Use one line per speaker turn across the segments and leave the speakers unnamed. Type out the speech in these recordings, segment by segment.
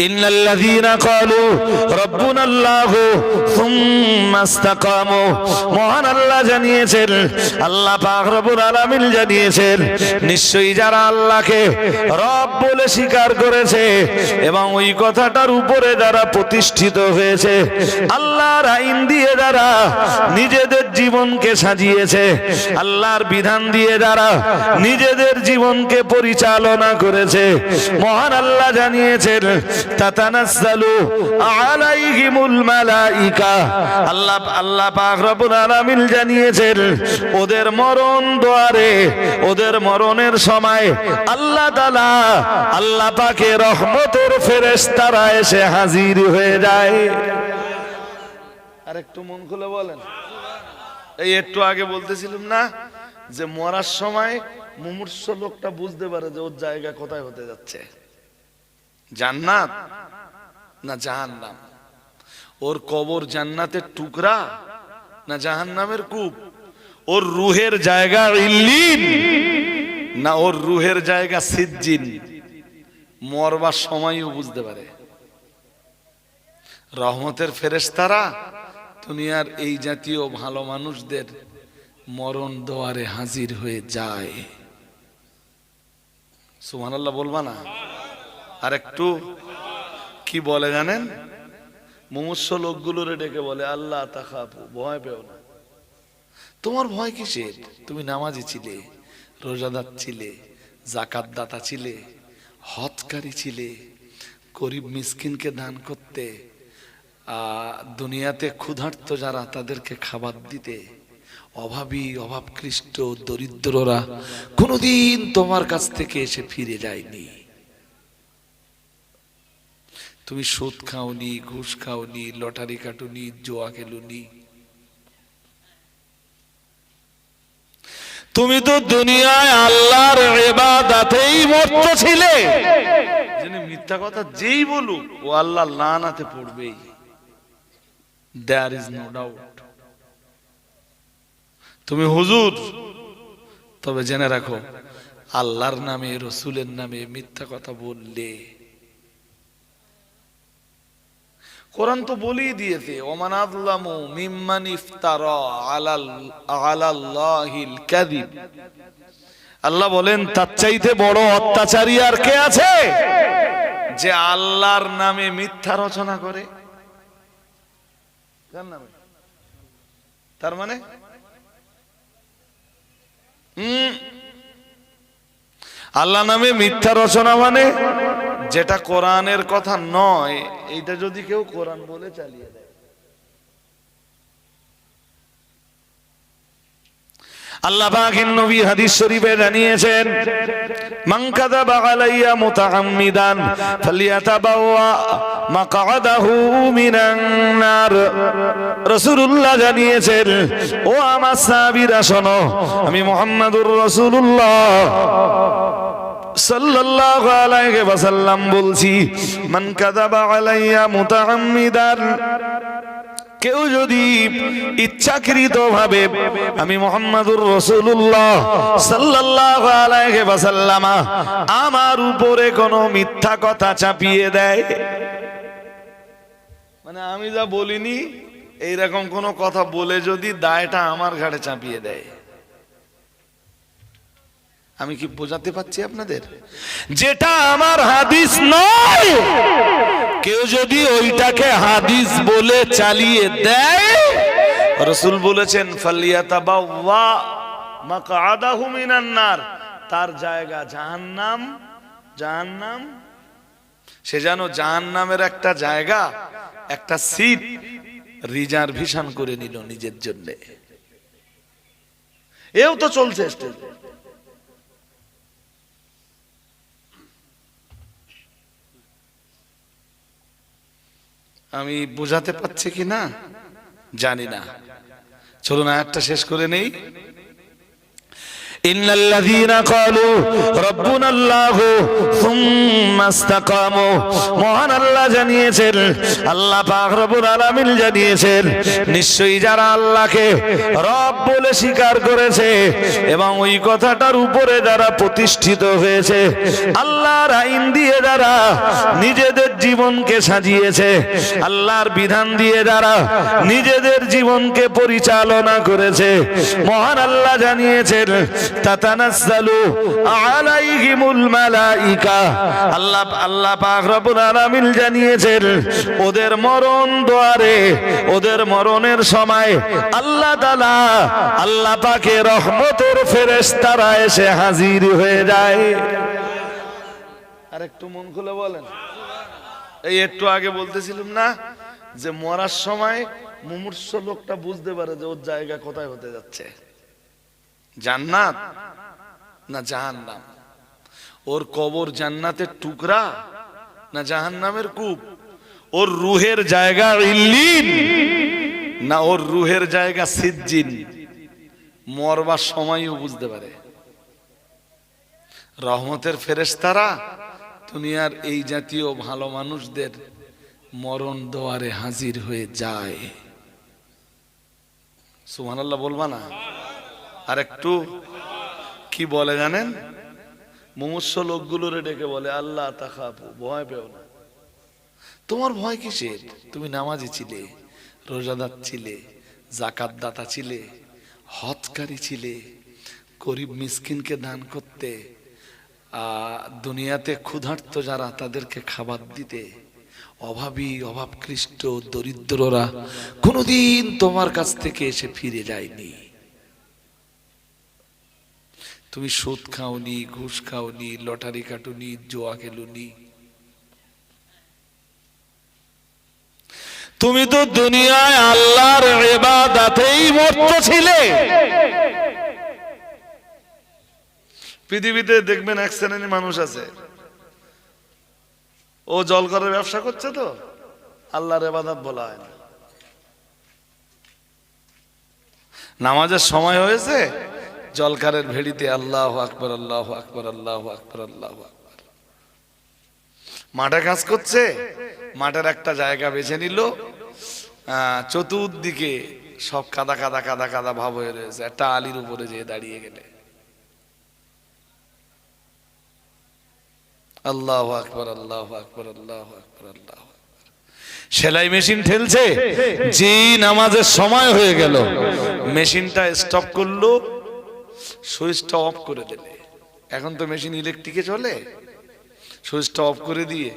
إن الذين قالوا ربنا الله ثم استقاموا মহান আল্লাহ জানিয়েছেন আল্লাহ পাক রব্বুল আলামিন জানিয়েছেন নিশ্চয়ই যারা আল্লাহকে রব বলে স্বীকার করেছে এবং ওই কথাটার উপরে যারা প্রতিষ্ঠিত হয়েছে আল্লাহর আইন দিয়ে যারা নিজেদের জীবনকে সাজিয়েছে আল্লাহর বিধান দিয়ে যারা নিজেদের জীবনকে পরিচালনা করেছে মহান আল্লাহ জানিয়েছেন তাতানাজ্জালু আলাইহিমুল মালাইকা। আল্লাহ আল্লাহ পাক রব্বুল আলামিন জানিয়েছেন, ওদের মরণ ওদের মরণের সময় আল্লাহ তাআলা আল্লাহ রহমতের ফেরেশতারা এসে হাজির হয়ে যায়। আর একটু মন খুলে বলেন। এই একটু আগে বলতেছিলাম না যে মরার সময় মুমূর্ষ লোকটা বুঝতে পারে যে ওর জায়গা কোথায় হতে যাচ্ছে। জান্নাত না জাহান্নাম? ওর কবর জান্নাতের টুকরা না জাহান্নামের কূপ? ওর রুহের জায়গা ইল্লিন না ওর রুহের জায়গা সিজ্জিন? মরবার সময়ও বুঝতে পারে। রহমতের ফেরেশতারা দুনিয়ার এই জাতীয় ভালো মানুষদের মরণ দোয়ারে হাজির হয়ে যায়। সুবহানাল্লাহ বলবা না? আর একটু কি বলে জানেন? মুমূর্ষ লোকগুলোরে ডেকে বলে, আল্লাহ তাকাপু ভয় পেও না। তোমার ভয় কিসের? তুমি নামাজি ছিলে, রোজাদার ছিলে জাকাত দাতা ছিলে, হতকারী ছিলে, গরিব মিসকিনকে দান করতে দুনিয়াতে ক্ষুধার্ত যারা তাদেরকে খাবার দিতে, অভাবী, অভাবকৃষ্ট, দরিদ্ররা কোনোদিন তোমার কাছ থেকে এসে ফিরে যায়নি। তুমি সুদ খাওনি, ঘুষ খাওনি, লটারি কাটুনি, জোয়া খেলুনি। তুমি তো দুনিয়ায় আল্লাহর ইবাদতেই মত্ত ছিলে। যিনি মিথ্যা কথা যেই বলুক, ও আল্লাহ লানাতে পড়বেই। দেয়ার ইজ নো ডাউট তুমি হুজুর, তবে জেনে রাখো, আল্লাহর নামে, রসুলের নামে মিথ্যা কথা বললে কোরআন তো বলেই দিয়েছে, ওমান আযলামু মিম্মান ইফতারা আলাল, আলাল্লাহিল কাযিব। আল্লাহ বলেন, তার চাইতে বড় অত্যাচারী আর কে আছে? যে আল্লাহর নামে মিথ্যা রচনা করে। কার নামে? তার মানে? আল্লাহ নামে মিথ্যা রচনা মানে? যেটা কোরআনের কথা নয়, এইটা যদি কেউ কোরআন বলে চালিয়ে দেয়। আল্লাহ পাকের নবী হাদিস শরীফে জানিয়েছেন, মান কাযাবা আলাইয়া মুতাআম্মিদান, ফালিয়াতাবাওয়া মাকআদাহু মিনান নার। রাসূলুল্লাহ জানিয়েছেন, ও আমার সাহাবীরা শোনো, আমি মুহাম্মাদুর রাসূলুল্লাহ। সাল্লাল্লাহু আলাইহি ওয়াসাল্লাম বলছি, মান কাযাবা আলাইয়া মুতাআম্মিদান। কেউ যদি ইচ্ছাকৃত ভাবে আমি মোহাম্মদুর রসুল্লাহ সাল্লাল্লাহু আলাইহি ওয়াসাল্লাম, আমার উপরে কোনো মিথ্যা কথা চাপিয়ে দেয়? মানে আমি যা বলিনি, এইরকম কোনো কথা বলে যদি দায়টা আমার ঘাড়ে চাপিয়ে দেয়? আমি কি বোঝাতে পারছি আপনাদের? যেটা আমার হাদিস নয়, কেউ যদি ওইটাকে হাদিস বলে চালিয়ে দেয়, রসুল বলেছেন তার জায়গা জাহান্নাম জাহান্নাম। সে যেন জাহান্নামের একটা জায়গা, একটা সিট রিজার্ভেশন করে নিল নিজের জন্য। এও তো চলছে স্টেজে। আমি বোঝাতে পারছি কি না? জানি না। চলুন আয়াতটা শেষ করে নেই। إن الذين قالوا ربنا الله ثم استقاموا মহান আল্লাহ জানিয়েছেন আল্লাহ পাক রব্বুল আলামিন জানিয়েছেন নিশ্চয়ই যারা আল্লাহকে রব বলে স্বীকার করেছে এবং ওই কথাটার উপরে যারা প্রতিষ্ঠিত হয়েছে আল্লাহর আইন দিয়ে যারা নিজেদের জীবনকে সাজিয়েছে আল্লাহর বিধান দিয়ে যারা নিজেদের জীবনকে পরিচালনা করেছে মহান আল্লাহ জানিয়েছেন তাতানাজ্জালু আলাইহিমুল মালাইকা। আল্লাহ আল্লাহ পাক রব্বুল আলামিন জানিয়েছেন, ওদের মরণ দ্বারে ওদের মরণের সময় আল্লাহ তাআলা, আল্লাহ রহমতের ফেরেশতারা এসে হাজির হয়ে যায়। আর একটু মন খুলে বলেন। এই একটু আগে বলতেছিলাম না যে মরার সময় মুমূর্ষ লোকটা বুঝতে পারে যে ওর জায়গা কোথায় হতে যাচ্ছে। জান্নাত না জাহান্নাম? ওর কবর জান্নাতের টুকরা না জাহান্নামের কূপ? ওর রুহের জায়গা ইল্লিন না ওর রুহের জায়গা সিজ্জিন? মরবার সময়ও বুঝতে পারে। রহমতের ফেরেশতারা দুনিয়ার এই জাতীয় ভালো মানুষদের মরণ দোয়ারে হাজির হয়ে যায়। সুবহানাল্লাহ বলবা না? আর একটু কি বলে জানেন? মুমূর্ষ লোকগুলোর ডেকে বলে, আল্লাহ তাকাপু ভয় পেও না। তোমার ভয় কিসের? তুমি নামাজি ছিলে, রোজাদার ছিলে জাকাত দাতা ছিলে হজকারী ছিলে, গরিব মিসকিনকে দান করতে দুনিয়াতে ক্ষুধার্ত যারা তাদেরকে খাবার দিতে, অভাবী, অভাবকৃষ্ট, দরিদ্ররা কোনোদিন তোমার কাছ থেকে এসে ফিরে যায়নি। তুমি সুদ খাওনি, ঘুষ খাওনি, লটারি কাটুনি, জোয়া খেলুনি। তুমি তো দুনিয়ায় আল্লাহর এবাদাতেই মত্ত ছিলে। পৃথিবীতে দেখবেন এক শ্রেণির মানুষ আছে। ও জল করার ব্যবসা করছে তো, আল্লাহর এবাদাত বলা হয় না। নামাজের সময় হয়েছে জলকারের ভেড়িতে আল্লাহ আকবর আল্লাহ আকবর আল্লাহ আকবর আল্লাহ আকবর। মাঠে কাজ করছে, মাঠের একটা জায়গা বেছে নিল চতুর্দিকে সব কাদা কাদা কাদা কাদা ভাব হয়ে রয়েছে, একটা আলির উপরে যেয়ে দাঁড়িয়ে গেলে। আল্লাহ আকবর আল্লাহ আকবর আল্লাহ আকবর, আল্লাহ সেলাই মেশিন ঠেলছে জি নামাজের সময় হয়ে গেল, মেশিনটা স্টপ করল সুইচটা অফ করে দিলে। এখন তো মেশিন ইলেকট্রিকে চলে। সুইচটা অফ করে দিয়ে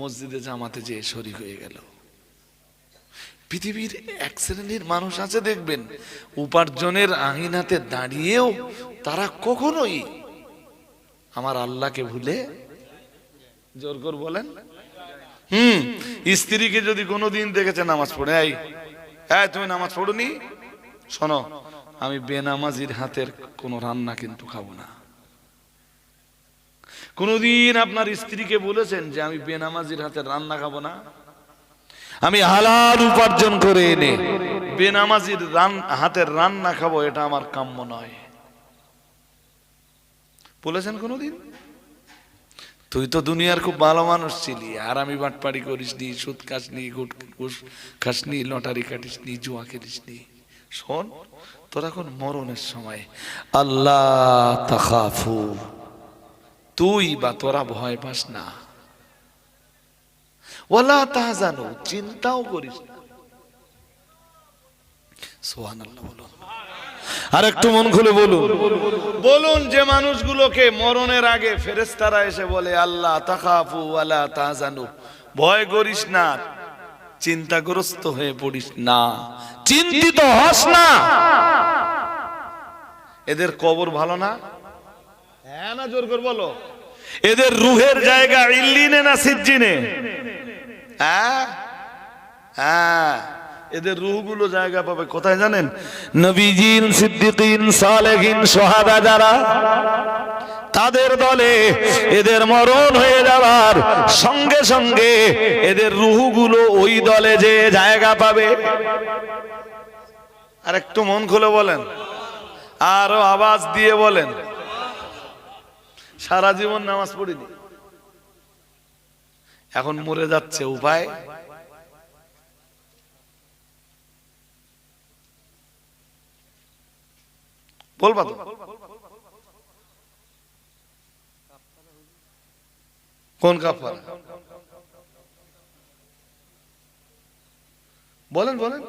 মসজিদে, জামাতে যেয়ে শরিক হয়ে গেল। পৃথিবীর এক শ্রেণির মানুষ আছে, দেখবেন, উপার্জনের আহিনাতে দাঁড়িয়েও তারা কখনোই আমার আল্লাহকে ভুলে জোর কর বলেন। হুম, স্ত্রীকে যদি কোনোদিন দেখেছে, নামাজ পড়ে এই, তুমি নামাজ পড়ুনি? শোনো আমি বেনামাজির হাতের কোনো রান্না কিন্তু খাব না। কোনোদিন আপনার স্ত্রীকে বলেছেন যে আমি বেনামাজির হাতের রান্না খাব না। আমি হালাল উপার্জন করে এনে বেনামাজির হাতের রান্না খাব, এটা আমার কাম্য নয়। বলেছেন কোনোদিন? তুই তো দুনিয়ার খুব ভালো মানুষ ছিলি, আর আমি বাটপাড়ি করিস নি সুদ খাসনি গুট খাসনি, লটারি কাটিস নি জুয়া খেলিস নি শোন তোর এখন মরণের সময়। আল্লাহ তাখাফু। তুই বা তোরা ভয় পাস না। ওয়ালা তাহজানু চিন্তাও করিস না। সুবহানাল্লাহ বলুন। আর একটু মন খুলে বলুন। বলুন যে মানুষগুলোকে মরণের আগে ফেরেস্তারা এসে বলে আল্লাহ তাকাফু আলা তাহজানু। ভয় করিস না। চিন্তাগ্রস্ত হয়ে পড়িস না। চিন্তিত হস না। এদের কবর ভালো না? হ্যাঁ না জোর করে বলো। এদের রুহের জায়গা ইল্লিনে না সিজ্জিনে? হ্যাঁ? হ্যাঁ। এদের রুহগুলো জায়গা পাবে। কোথায় জানেন? নবীজিন সিদ্দিকিন সালেহিন সোহাদা যারা তাদের দলে এদের মরণ হয়ে যাওয়ার সঙ্গে সঙ্গে এদের রুহুগুলো ওই দলে যে জায়গা পাবে। আর একটু মন খুলে বলেন। আরও আওয়াজ দিয়ে বলেন। সারা জীবন নামাজ পড়িনি। এখন মরে যাচ্ছে উপায়? বলবা তো কোন কাফারা বলেন বলেন।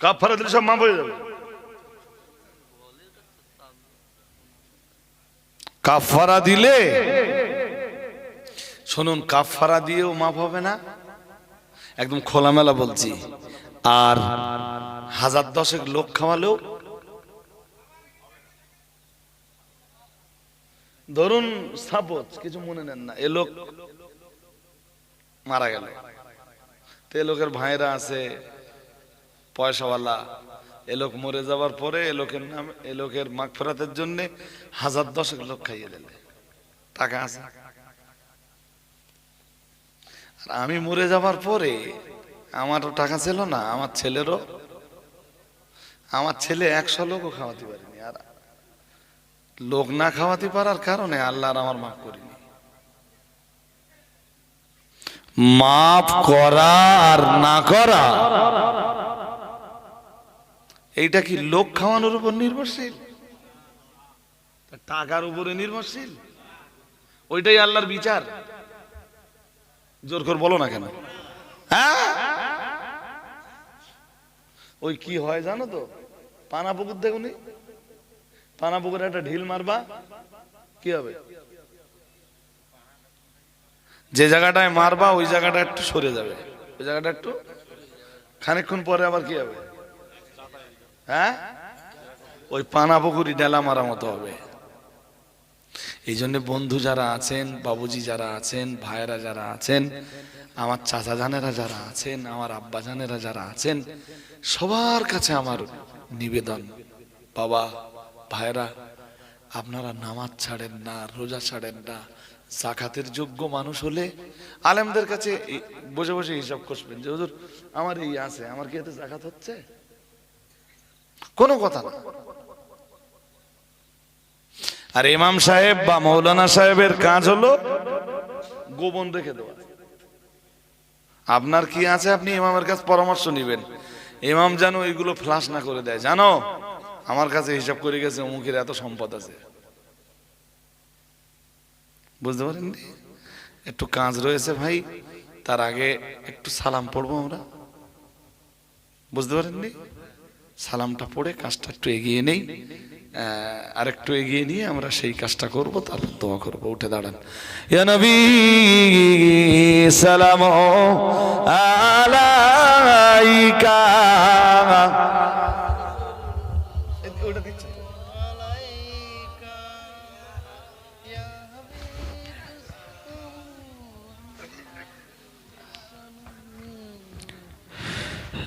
কাফারা দিলে সব মাফ হয়ে যাবে। কাফারা দিলে? শুনুন কাফারা দিয়েও মাফ হবে না। একদম খোলামেলা বলছি। আর হাজার দশেক লোক খাওয়ালেও ধরুন সাপোজ কিছু মনে নেন না, এ লোক মারা গেল। তো এ লোকের ভাইরা আছে, পয়সাওয়ালা। এ লোক মরে যাওয়ার পরে এ লোকের নাম, এ লোকের মাগ ফেরাতের জন্য হাজার দশেক লোক খাইয়ে দিলে। টাকা আছে। আমি মরে যাবার পরে আমারও টাকা ছিল না, আমার ছেলেরও। আমার ছেলে একশো লোকও খাওয়াতে পারিনি, আর লোক না খাওয়াতে পারার কারণে আল্লাহ আর আমার মাফ করিনি। মাফ করা আর না করা, এইটা কি লোক খাওয়ানোর উপর নির্ভরশীল? টাকার উপরে নির্ভরশীল? ওইটাই আল্লাহর বিচার। জোর করে বলো না কেন? হ্যাঁ? ওই কি হয় জানো তো? পানা পুকুর দেখুনি পানা পুকুরে একটা ঢিল মারবা, কি হবে? যে জায়গাটায় মারবা, ওই জায়গাটা একটু সরে যাবে। ওই জায়গাটা একটু খানিকক্ষণ পরে আবার কি হবে? হ্যাঁ? ওই পানা পুকুরি ডেলা মারা মতো হবে। এই জন্য বন্ধু যারা আছেন, বাবুজি যারা আছেন, ভাইয়েরা যারা আছেন, আমার চাচা জানেরা যারা আছেন, আমার আব্বা জানেরা যারা আছেন, সবার কাছে আমার নিবেদন। বাবা ভাইরা আপনারা নামাজ ছাড়েন না, রোজা ছাড়েন না, জাকাতের যোগ্য মানুষ হলে আলেমদের কাছে বসে বসে হিসাব করবেন যে, হুজুর, আমার এই আছে, আমার কি এতে জাকাত হচ্ছে? কোনো কথা না। আর ইমাম সাহেব বা মৌলানা সাহেবের কাজ হলো গোপন রেখে দেওয়া। আপনার কি আছে? আপনি ইমামের কাছে পরামর্শ নেবেন। ইমাম যেন ওইগুলো ফ্লাশ না করে দেয়। জানো, আমার কাছে হিসাব করে গেছে, অমুকের এত সম্পদ আছে। বুঝতে পারেননি? একটু কাজ রয়েছে ভাই, তার আগে একটু সালাম পড়ব আমরা। বুঝতে পারেননি? সালামটা পড়ে কাজটা একটু এগিয়ে নেই। আর একটু এগিয়ে নিয়ে আমরা সেই কাজটা করব তারপর দোয়া করব। উঠে দাঁড়ান। নবী সালাম আলাইকা।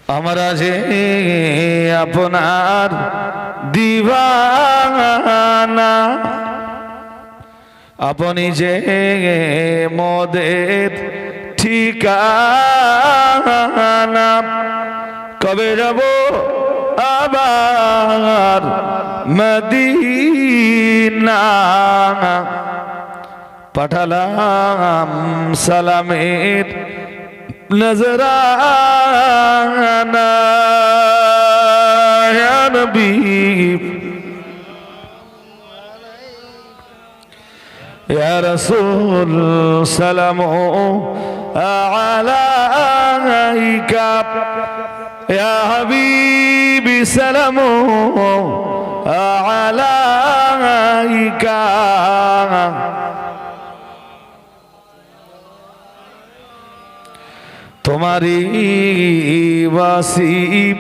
আমরা যে আপনার দিবানা। আপনি যে মোদের ঠিকানা কবে যাব আবার মদিনা? পাঠালাম সালামের নজরানা। নবী يا رسول سلام عليك يا حبيبي سلام عليك তোমারি ওয়াসিব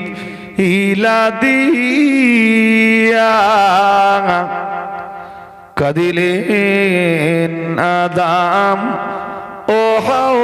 ইলা দিয়া কদিলেন আদাম ও হাও